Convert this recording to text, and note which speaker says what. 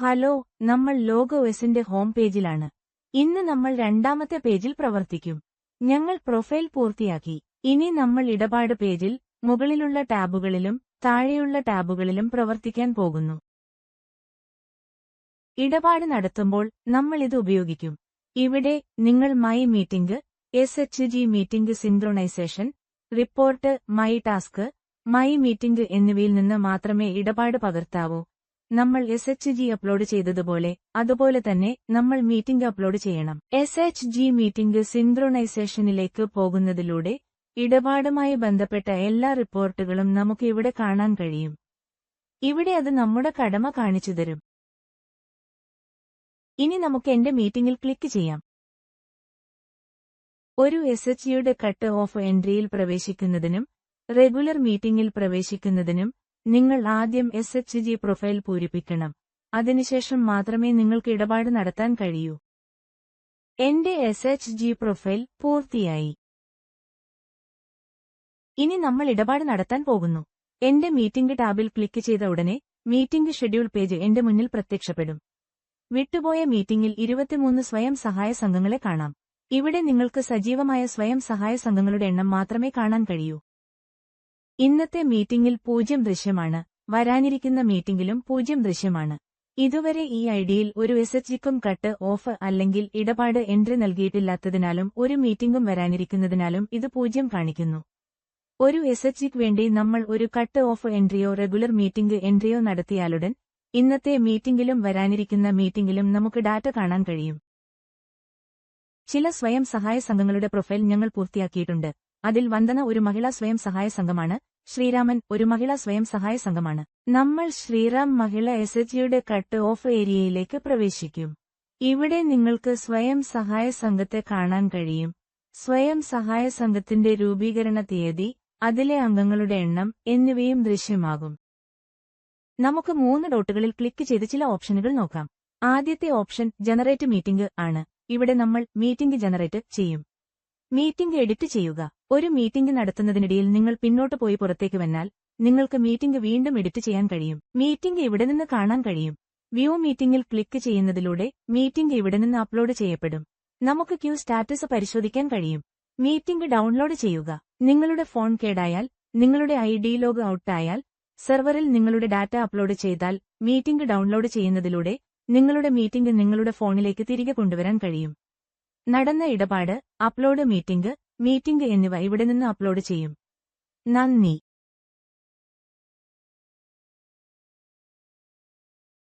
Speaker 1: Hello നമ്മൾ logo എസിന്റെ home പേജിലാണ്. ഇന്ന് നമ്മൾ രണ്ടാമത്തെ പേജിൽ പ്രവർത്തിക്കും. ഞങ്ങൾ പ്രൊഫൈൽ പൂർത്തിയാക്കി. ഇനി നമ്മൾ ഇടപാട് പേജിൽ മുകളിലുള്ള ടാബുകളിലും താഴെയുള്ള ടാബുകളിലും പ്രവർത്തിക്കാൻ പോകുന്നു. ഇടപാട് നടത്തുമ്പോൾ നമ്മൾ ഇത് ഉപയോഗിക്കും. ഇവിടെ നിങ്ങൾ my meeting S H G meeting synchronization report my task my meeting എന്നിവയിൽ നിന്ന് മാത്രമേ ഇടപാട് പകർത്താവൂ. നമ്മൾ എസ് എച്ച് ജി അപ്ലോഡ് ചെയ്തതുപോലെ അതുപോലെ തന്നെ നമ്മൾ മീറ്റിംഗ് അപ്ലോഡ് ചെയ്യണം. എസ് എച്ച് ജി മീറ്റിംഗ് സിൻക്രൊണൈസേഷനിലേക്ക് പോകുന്നതിലൂടെ ഇടപാടുമായി ബന്ധപ്പെട്ട എല്ലാ റിപ്പോർട്ടുകളും നമുക്ക് ഇവിടെ കാണാൻ കഴിയും. ഇവിടെ അത് നമ്മുടെ കടമ കാണിച്ചു തരും. ഇനി നമുക്ക് എന്റെ മീറ്റിംഗിൽ ക്ലിക്ക് ചെയ്യാം. ഒരു എസ് എച്ച് യുടെ കട്ട് ഓഫ് എൻട്രിയിൽ പ്രവേശിക്കുന്നതിനും റെഗുലർ മീറ്റിംഗിൽ പ്രവേശിക്കുന്നതിനും നിങ്ങൾ ആദ്യം എസ് എച്ച് ജി പ്രൊഫൈൽ പൂരിപ്പിക്കണം. അതിനുശേഷം മാത്രമേ നിങ്ങൾക്ക് ഇടപാട് നടത്താൻ കഴിയൂ. എന്റെ എസ് എച്ച് ജി പ്രൊഫൈൽ പൂർത്തിയായി. ഇനി നമ്മൾ ഇടപാട് നടത്താൻ പോകുന്നു. എന്റെ മീറ്റിംഗ് ടാബിൽ ക്ലിക്ക് ചെയ്ത ഉടനെ മീറ്റിംഗ് ഷെഡ്യൂൾ പേജ് എന്റെ മുന്നിൽ പ്രത്യക്ഷപ്പെടും. വിട്ടുപോയ മീറ്റിംഗിൽ ഇരുപത്തിമൂന്ന് സ്വയം സഹായ സംഘങ്ങളെ കാണാം. ഇവിടെ നിങ്ങൾക്ക് സജീവമായ സ്വയം സഹായ സംഘങ്ങളുടെ എണ്ണം മാത്രമേ കാണാൻ കഴിയൂ. ഇന്നത്തെ മീറ്റിംഗിൽ പൂജ്യം ദൃശ്യമാണ്. വരാനിരിക്കുന്ന മീറ്റിംഗിലും പൂജ്യം ദൃശ്യമാണ്. ഇതുവരെ ഈ ഐഡിയിൽ ഒരു എസ് എച്ച് ജിക്കും കട്ട് ഓഫ് അല്ലെങ്കിൽ ഇടപാട് എൻട്രി നൽകിയിട്ടില്ലാത്തതിനാലും ഒരു മീറ്റിംഗും വരാനിരിക്കുന്നതിനാലും ഇത് പൂജ്യം കാണിക്കുന്നു. ഒരു എസ് എച്ച് ജിക്ക് വേണ്ടി നമ്മൾ ഒരു കട്ട് ഓഫ് എൻട്രിയോ റെഗുലർ മീറ്റിംഗ് എൻട്രിയോ നടത്തിയാലുടൻ ഇന്നത്തെ മീറ്റിംഗിലും വരാനിരിക്കുന്ന മീറ്റിംഗിലും നമുക്ക് ഡാറ്റ കാണാൻ കഴിയും. ചില സ്വയം സഹായ സംഘങ്ങളുടെ പ്രൊഫൈൽ ഞങ്ങൾ പൂർത്തിയാക്കിയിട്ടുണ്ട്. അതിൽ വന്ദന ഒരു മഹിളാ സ്വയം സഹായ സംഘമാണ്. ശ്രീരാമൻ ഒരു മഹിളാ സ്വയം സഹായ സംഘമാണ്. നമ്മൾ Sriram Mahila S H cut off ഏരിയയിലേക്ക് പ്രവേശിക്കും. ഇവിടെ നിങ്ങൾക്ക് സ്വയം സഹായ സംഘത്തെ കാണാൻ കഴിയും. സ്വയം സഹായ സംഘത്തിന്റെ രൂപീകരണ തീയതി അതിലെ അംഗങ്ങളുടെ എണ്ണം എന്നിവയും ദൃശ്യമാകും. നമുക്ക് മൂന്ന് ഡോട്ടുകളിൽ ക്ലിക്ക് ചെയ്ത് ചില ഓപ്ഷനുകൾ നോക്കാം. ആദ്യത്തെ ഓപ്ഷൻ ജനറേറ്റ് മീറ്റിംഗ് ആണ്. ഇവിടെ നമ്മൾ മീറ്റിംഗ് ജനറേറ്റ് ചെയ്യും. മീറ്റിംഗ് എഡിറ്റ് ചെയ്യുക. ഒരു മീറ്റിംഗ് നടത്തുന്നതിനിടയിൽ നിങ്ങൾ പിന്നോട്ട് പോയി പുറത്തേക്ക് വന്നാൽ നിങ്ങൾക്ക് മീറ്റിംഗ് വീണ്ടും എഡിറ്റ് ചെയ്യാൻ കഴിയും. മീറ്റിംഗ് ഇവിടെ നിന്ന് കാണാൻ കഴിയും? വ്യൂ മീറ്റിംഗിൽ ക്ലിക്ക് ചെയ്യുന്നതിലൂടെ മീറ്റിംഗ് ഇവിടെ നിന്ന് അപ്ലോഡ് ചെയ്യപ്പെടും? നമുക്ക് ക്യൂ സ്റ്റാറ്റസ് പരിശോധിക്കാൻ കഴിയും. മീറ്റിംഗ് ഡൗൺലോഡ് ചെയ്യുക. നിങ്ങളുടെ ഫോൺ കേടായാൽ നിങ്ങളുടെ ഐ ഡി ലോഗ് ഔട്ടായാൽ സെർവറിൽ നിങ്ങളുടെ ഡാറ്റ അപ്ലോഡ് ചെയ്താൽ മീറ്റിംഗ് ഡൗൺലോഡ് ചെയ്യുന്നതിലൂടെ നിങ്ങളുടെ മീറ്റിംഗ് നിങ്ങളുടെ ഫോണിലേക്ക് തിരികെ കൊണ്ടുവരാൻ കഴിയും. നടന്ന ഇടപാട് അപ്ലോഡ് മീറ്റിംഗ് മീറ്റിംഗ് എന്നിവ ഇവിടെ നിന്ന് അപ്ലോഡ് ചെയ്യും. നന്ദി.